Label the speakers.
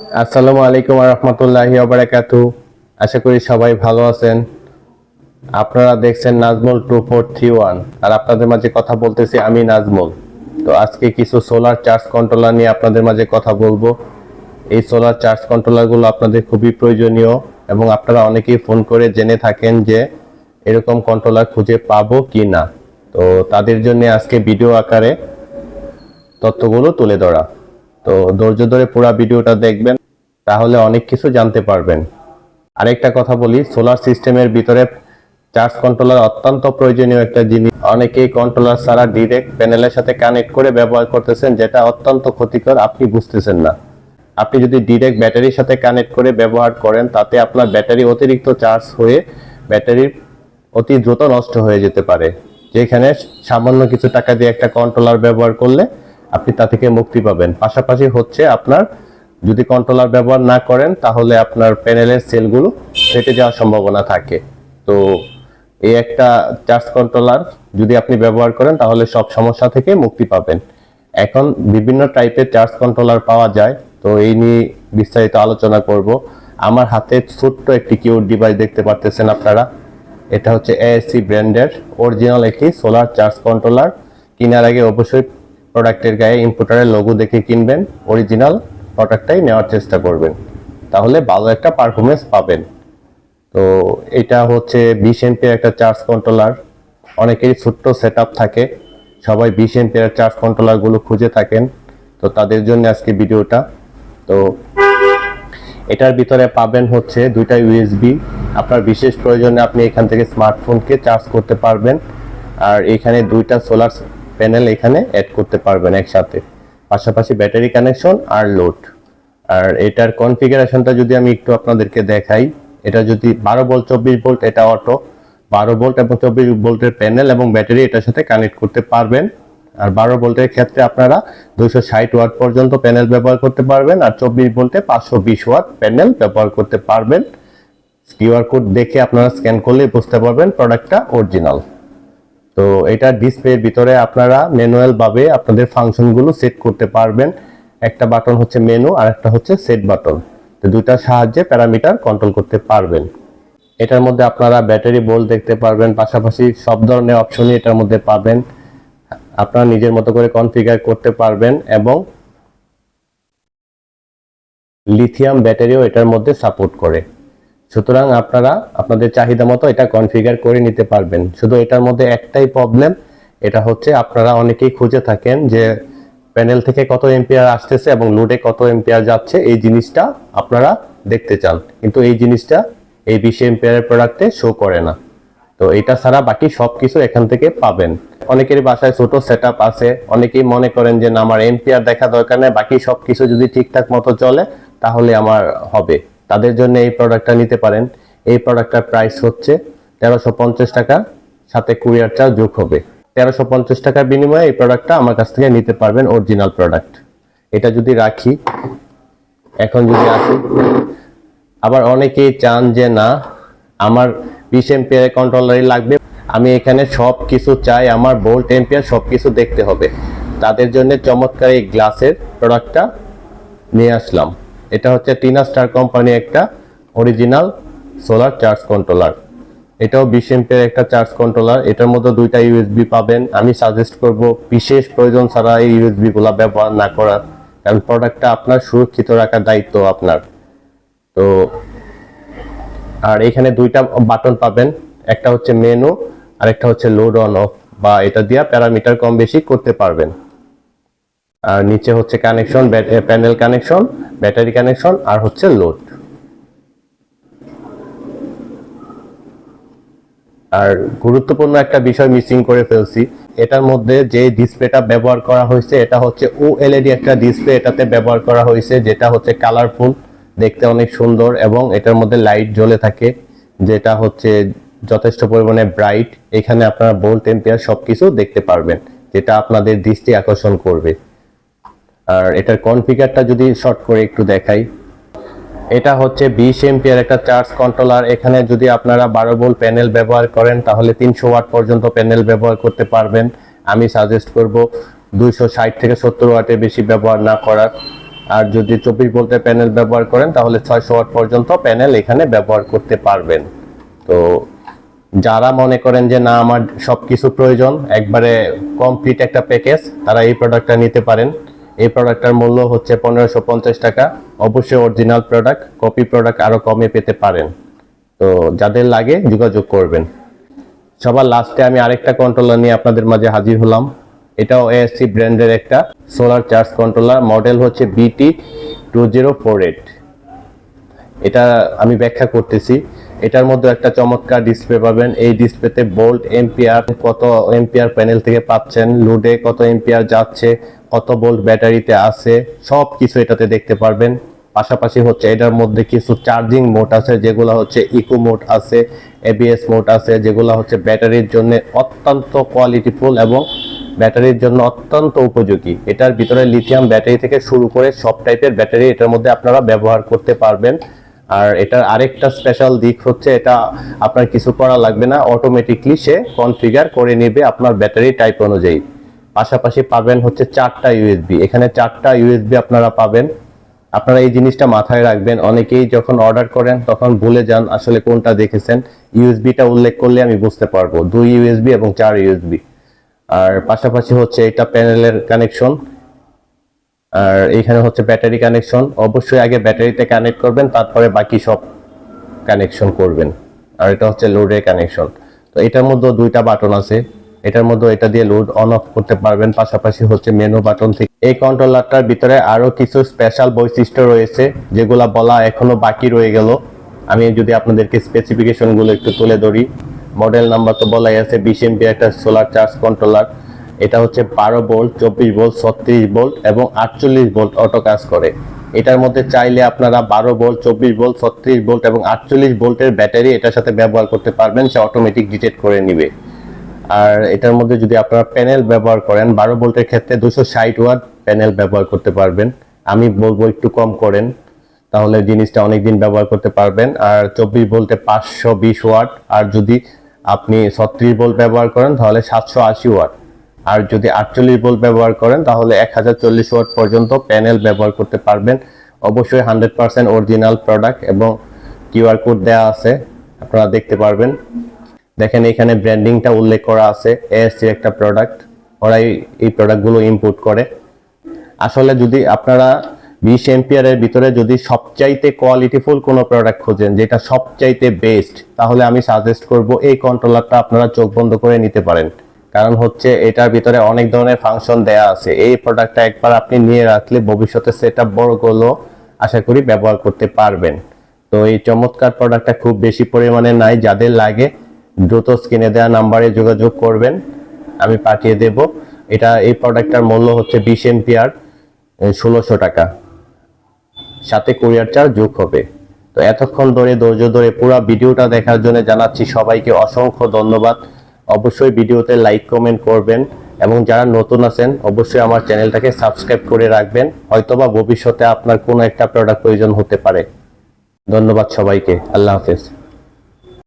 Speaker 1: আসসালামু আলাইকুম রহমতুল্লাহি বারাকাতু আশা করি সবাই ভালো আছেন। আপনারা দেখছেন Nazmul two four three one. আর আপনাদের মাঝে কথা বলতেছি আমি নাজমুল। তো আজকে কিছু সোলার চার্জ কন্ট্রোলার নিয়ে আপনাদের মাঝে কথা বলব। এই সোলার চার্জ কন্ট্রোলারগুলো আপনাদের খুবই প্রয়োজনীয় এবং আপনারা অনেকেই ফোন করে জেনে থাকেন যে এরকম কন্ট্রোলার খুঁজে পাবো কি না। তো তাদের জন্য আজকে ভিডিও আকারে তথ্যগুলো তুলে ধরা। তো ধৈর্য ধরে পুরো ভিডিওটা দেখবেন, তাহলে অনেক কিছু জানতে পারবেন। আরেকটা কথা বলি, সোলার সিস্টেমের ভিতরে চার্জ কন্ট্রোলার অত্যন্ত প্রয়োজনীয় একটা জিনিস। অনেকেই কন্ট্রোলার ছাড়া ডিরেক্ট প্যানেলের সাথে কানেক্ট করে ব্যবহার করতেছেন, যেটা অত্যন্ত ক্ষতিকর, আপনি বুঝতেছেন না। আপনি যদি ডিরেক্ট ব্যাটারির সাথে কানেক্ট করে ব্যবহার করেন, তাতে আপনার ব্যাটারি অতিরিক্ত চার্জ হয়ে ব্যাটারি অতি দ্রুত নষ্ট হয়ে যেতে পারে। যেখানে সামান্য কিছু টাকা দিয়ে একটা কন্ট্রোলার ব্যবহার করলে আপনি তা থেকে মুক্তি পাবেন। পাশাপাশি হচ্ছে আপনার যদি কন্ট্রোলার ব্যবহার না করেন, তাহলে আপনার প্যানেলের সেলগুলো ফেটে যাওয়ার সম্ভাবনা থাকে। তো এই একটা চার্জ কন্ট্রোলার যদি আপনি ব্যবহার করেন, তাহলে সব সমস্যা থেকে মুক্তি পাবেন। এখন বিভিন্ন টাইপের চার্জ কন্ট্রোলার পাওয়া যায়, তো এই নিয়ে বিস্তারিত আলোচনা করব। আমার হাতে ছোট্ট একটি কিউট ডিভাইস দেখতে পারতেছেন আপনারা। এটা হচ্ছে এএসসি ব্র্যান্ডের অরিজিনাল একটি সোলার চার্জ কন্ট্রোলার কেনার আগে অবশ্যই প্রোডাক্টের গায়ে ইম্পোর্টারের লোগো দেখে কিনবেন অরিজিনাল প্রোডাক্টটাই নেওয়ার চেষ্টা করবেন। তাহলে ভালো একটা পারফরমেন্স পাবেন। তো এটা হচ্ছে বিশ এমপির একটা চার্জ কন্ট্রোলার অনেকেরই ছোট্ট সেট থাকে। সবাই বিশ এমপির চার্জ কন্ট্রোলারগুলো খুঁজে থাকেন। তো তাদের জন্য আজকে ভিডিওটা। তো এটার ভিতরে পাবেন হচ্ছে দুইটা ইউএসবি আপনার বিশেষ প্রয়োজনে আপনি এখান থেকে স্মার্টফোনকে চার্জ করতে পারবেন। আর এখানে দুইটা সোলার প্যানেল এখানে অ্যাড করতে পারবেন একসাথে। পাশাপাশি ব্যাটারি কানেকশন আর লোড আর এটার কনফিগারেশনটা যদি আমি একটু আপনাদেরকে দেখাই, এটা যদি বারো ভোল্ট চব্বিশ ভোল্ট এটা অটো বারো ভোল্ট এবং চব্বিশ ভোল্টের প্যানেল এবং ব্যাটারি এটার সাথে কানেক্ট করতে পারবেন। আর বারো ভোল্টের ক্ষেত্রে আপনারা দুইশো ষাট ওয়াট পর্যন্ত প্যানেল ব্যবহার করতে পারবেন আর চব্বিশ ভোল্টে পাঁচশো বিশ ওয়াট প্যানেল ব্যবহার করতে পারবেন। কিউআর কোড দেখে আপনারা স্ক্যান করলেই বুঝতে পারবেন প্রোডাক্টটা অরিজিনাল তো এটা ডিসপ্লের ভিতরে আপনারা ম্যানুয়াল ভাবে আপনাদের ফাংশনগুলো সেট করতে পারবেন। একটা বাটন হচ্ছে মেনু আর একটা হচ্ছে সেট বাটন তো দুইটার সাহায্যে প্যারামিটার কন্ট্রোল করতে পারবেন। এটার মধ্যে আপনারা ব্যাটারি বোল্ট দেখতে পারবেন। পাশাপাশি সব ধরনের অপশনই এটার মধ্যে পাবেন। আপনারা নিজের মতো করে কনফিগার করতে পারবেন এবং লিথিয়াম ব্যাটারিও এটার মধ্যে সাপোর্ট করে। সুতরাং আপনারা আপনাদের চাহিদা মতো এটা কনফিগার করে নিতে পারবেন। শুধু এটার মধ্যে একটাই প্রবলেম এটা হচ্ছে আপনারা অনেকেই খুঁজে থাকেন যে প্যানেল থেকে কত এম্পিয়ার আসতেছে এবং লোডে কত এম্পিয়ার যাচ্ছে, এই জিনিসটা আপনারা দেখতে চান। কিন্তু এই জিনিসটা এই বিশ এম্পিয়ারের প্রোডাক্টে শো করে না। তো এটা ছাড়া বাকি সব কিছু এখান থেকে পাবেন। অনেকেরই বাসায় ছোট সেট আছে, অনেকেই মনে করেন যে না, আমার এম্পিয়ার দেখা দরকার নেই, বাকি সব কিছু যদি ঠিকঠাক মতো চলে, তাহলে আমার হবে। তাদের জন্য এই প্রোডাক্টটা নিতে পারেন। এই প্রোডাক্টটার প্রাইস হচ্ছে তেরোশো পঞ্চাশ টাকা, সাথে কুরিয়ার চার্জ যোগ হবে। তেরোশো পঞ্চাশ টাকার বিনিময়ে এই প্রোডাক্টটা আমার কাছ থেকে নিতে পারবেন অরিজিনাল প্রোডাক্ট এটা যদি রাখি, এখন যদি আসি, আবার অনেকেই চান যে না, আমার বিশ এম্পিয়ার কন্ট্রোলারই লাগবে, আমি এখানে সব কিছু চাই, আমার বোল্ট এম্পিয়ার সব কিছু দেখতে হবে। তাদের জন্য চমৎকার এই গ্লাসের প্রোডাক্টটা নিয়ে আসলাম। এটা হচ্ছে টিনা স্টার কোম্পানি একটা অরিজিনাল সোলার চার্জ কন্ট্রোলার এটাও বিশ এম্পিয়ার একটা চার্জ কন্ট্রোলার এটার মধ্যে দুইটা ইউএসবি পাবেন। আমি সাজেস্ট করব, বিশেষ প্রয়োজন ছাড়া এই ইউএসবি গুলা ব্যবহার না করার, কারণ প্রোডাক্টটা আপনার সুরক্ষিত রাখার দায়িত্ব আপনার। তো, আর এখানে দুইটা বাটন পাবেন। একটা হচ্ছে মেনু আর একটা হচ্ছে লোড অন অফ বা এটা দিয়ে প্যারামিটার কম বেশি করতে পারবেন। আর নিচে হচ্ছে connection panel connection battery connection আর হচ্ছে লোড আর গুরুত্বপূর্ণ একটা বিষয় মিসিং করে ফেলছি, এটার মধ্যে যে ডিসপ্লেটা ব্যবহার করা হয়েছে, এটা হচ্ছে ও এলইডি একটা ডিসপ্লে এটাতে ব্যবহার করা হয়েছে, যেটা হচ্ছে কালারফুল দেখতে অনেক সুন্দর এবং এটার মধ্যে লাইট জ্বলে থাকে, যেটা হচ্ছে যথেষ্ট পরিমাণে ব্রাইট এখানে আপনারা বোল্ট টেম্পিয়ার সবকিছু দেখতে পারবেন, যেটা আপনাদের দৃষ্টি আকর্ষণ করবে। আর এটার কনফিগারটা যদি শর্ট করে একটু দেখাই। এটা হচ্ছে বিশ এমপিয়ার একটা চার্জ কন্ট্রোলার এখানে যদি আপনারা বারো ভোল্ট প্যানেল ব্যবহার করেন, তাহলে তিনশো ওয়াট পর্যন্ত প্যানেল ব্যবহার করতে পারবেন। আমি সাজেস্ট করব দুইশো ষাট থেকে সত্তর ওয়াটের বেশি ব্যবহার না করার। আর যদি চব্বিশ ভোল্টের প্যানেল ব্যবহার করেন, তাহলে ছয়শো ওয়াট পর্যন্ত প্যানেল এখানে ব্যবহার করতে পারবেন। তো যারা মনে করেন যে না, আমার সবকিছু প্রয়োজন, একবারে কমপ্লিট একটা প্যাকেজ তারা এই প্রোডাক্টটা নিতে পারেন। এই প্রোডাক্টটার মূল্য হচ্ছে পনেরোশো পঞ্চাশ টাকা। অবশ্যই অরিজিনাল প্রোডাক্ট কপি প্রোডাক্ট আরও কমে পেতে পারেন। তো যাদের লাগে যোগাযোগ করবেন। সবার লাস্টে আমি আরেকটা কন্ট্রোলার নিয়ে আপনাদের মাঝে হাজির হলাম। এটাও এএসসি ব্র্যান্ডের একটা সোলার চার্জ কন্ট্রোলার মডেল হচ্ছে বিটি টু জিরো ফোর এইট এটা আমি ব্যাখ্যা করতেছি। এটার মধ্যে একটা চমৎকার ডিসপ্লে পাবেন। এই ডিসপ্লেতে বোল্ট এম্পিয়ার কত এম্পিয়ার প্যানেল থেকে পাচ্ছেন লোডে কত এম্পিয়ার যাচ্ছে, কত বোল্ট ব্যাটারিতে আছে সব কিছু এটাতে দেখতে পারবেন। পাশাপাশি হচ্ছে এটার মধ্যে কিছু চার্জিং মোড আছে, যেগুলো হচ্ছে ইকো মোড আছে এবিএস মোড আছে, যেগুলো হচ্ছে ব্যাটারির জন্য অত্যন্ত কোয়ালিটিফুল এবং ব্যাটারির জন্য অত্যন্ত উপযোগী। এটার ভিতরে লিথিয়াম ব্যাটারি থেকে শুরু করে সব টাইপের ব্যাটারি এটার মধ্যে আপনারা ব্যবহার করতে পারবেন। আর এটার আরেকটা স্পেশাল দিক হচ্ছে এটা আপনার কিছু করা লাগবে না অটোমেটিকলি সে কনফিগার করে নেবে আপনার ব্যাটারি টাইপ অনুযায়ী। পাশাপাশি পাবেন হচ্ছে চারটা ইউএসবি এখানে চারটা ইউএসবি আপনারা পাবেন। আপনারা এই জিনিসটা মাথায় রাখবেন, অনেকেই যখন অর্ডার করেন তখন ভুলে যান আসলে কোনটা দেখেছেন। ইউএসবিটা উল্লেখ করলে আমি বুঝতে পারব, দুই ইউএসবি এবং চার ইউএসবি আর পাশাপাশি হচ্ছে এটা প্যানেলের কানেকশন আর এখানে হচ্ছে ব্যাটারি কানেকশন। অবশ্যই আগে ব্যাটারিতে কানেক্ট করবেন, তারপরে বাকি সব কানেকশন করবেন। আর এটা হচ্ছে লোডের কানেকশন তো এটার মধ্যে দুইটা বাটন আছে। এটার মধ্যে এটা দিয়ে লোড অন অফ করতে পারবেন। পাশাপাশি হচ্ছে মেনু বাটন থেকে। এই কন্ট্রোলারটার ভিতরে আরও কিছু স্পেশাল বৈশিষ্ট্য রয়েছে, যেগুলা বলা এখনও বাকি রয়ে গেল। আমি যদি আপনাদেরকে স্পেসিফিকেশনগুলো একটু তুলে ধরি। মডেল নাম্বার তো বলাই আছে, বিশ এমপি একটা সোলার চার্জ কন্ট্রোলার এটা হচ্ছে বারো ভোল্ট, চব্বিশ ভোল্ট, ছত্রিশ ভোল্ট এবং আটচল্লিশ ভোল্ট অটো কাজ করে। এটার মধ্যে চাইলে আপনারা বারো ভোল্ট, চব্বিশ ভোল্ট, ছত্রিশ ভোল্ট এবং আটচল্লিশ ভোল্টের ব্যাটারি এটার সাথে ব্যবহার করতে পারবেন, সে অটোমেটিক ডিটেক্ট করে নিবে। আর এটার মধ্যে যদি আপনারা প্যানেল ব্যবহার করেন, বারো ভোল্টের ক্ষেত্রে দুশো ষাট ওয়াট প্যানেল ব্যবহার করতে পারবেন। আমি বলব একটু কম করেন, তাহলে জিনিসটা অনেক দিন ব্যবহার করতে পারবেন। আর চব্বিশ ভোল্টে পাঁচশো বিশ ওয়াট, আর যদি আপনি ছত্রিশ ভোল্ট ব্যবহার করেন, তাহলে সাতশো আশি ওয়াট। আর যদি আটচল্লিশ ভোল্ট ব্যবহার করেন, তাহলে এক হাজার চল্লিশ ওয়াট পর্যন্ত প্যানেল ব্যবহার করতে পারবেন। অবশ্যই হান্ড্রেড পার্সেন্ট অরিজিনাল প্রোডাক্ট এবং কিউআর কোড দেওয়া আছে, আপনারা দেখতে পারবেন। দেখেন এখানে ব্র্যান্ডিংটা উল্লেখ করা আছে এএসসি একটা প্রোডাক্ট ওরাই এই প্রোডাক্টগুলো ইম্পোর্ট করে। আসলে যদি আপনারা বিশ এম্পিয়ারের ভিতরে যদি সবচাইতে কোয়ালিটিফুল কোনো প্রোডাক্ট খোঁজেন, যেটা সবচাইতে বেস্ট তাহলে আমি সাজেস্ট করব এই কন্ট্রোলারটা আপনারা চোখ বন্ধ করে নিতে পারেন। কারণ হচ্ছে এটার ভিতরে অনেক ধরনের ফাংশন দেয়া আছে। এই প্রোডাক্টটা একবার আপনি নিয়ে রাখলে ভবিষ্যতে সেট আপ বড় করলেও আশা করি ব্যবহার করতে পারবেন। তো এই চমৎকার প্রোডাক্টটা খুব বেশি পরিমাণে নাই, যাদের লাগে দ্রুত স্ক্রিনে দেওয়া নাম্বারে যোগাযোগ করবেন, আমি পাঠিয়ে দেব। এটা এই প্রোডাক্টটার মূল্য হচ্ছে বিশ এম্পিয়ার ষোলোশো টাকা। সাথে কুরিয়ার চার্জ যোগ হবে। তো এতক্ষণ ধরে ধৈর্য ধরে পুরো ভিডিওটা দেখার জন্য জানাচ্ছি সবাইকে অসংখ্য ধন্যবাদ। অবশ্যই ভিডিওতে লাইক কমেন্ট করবেন এবং যারা নতুন আছেন, অবশ্যই আমার চ্যানেলটাকে সাবস্ক্রাইব করে রাখবেন। হয়তোবা ভবিষ্যতে আপনার কোনো একটা প্রোডাক্ট প্রয়োজন হতে পারে। ধন্যবাদ সবাইকে। আল্লাহ হাফেজ।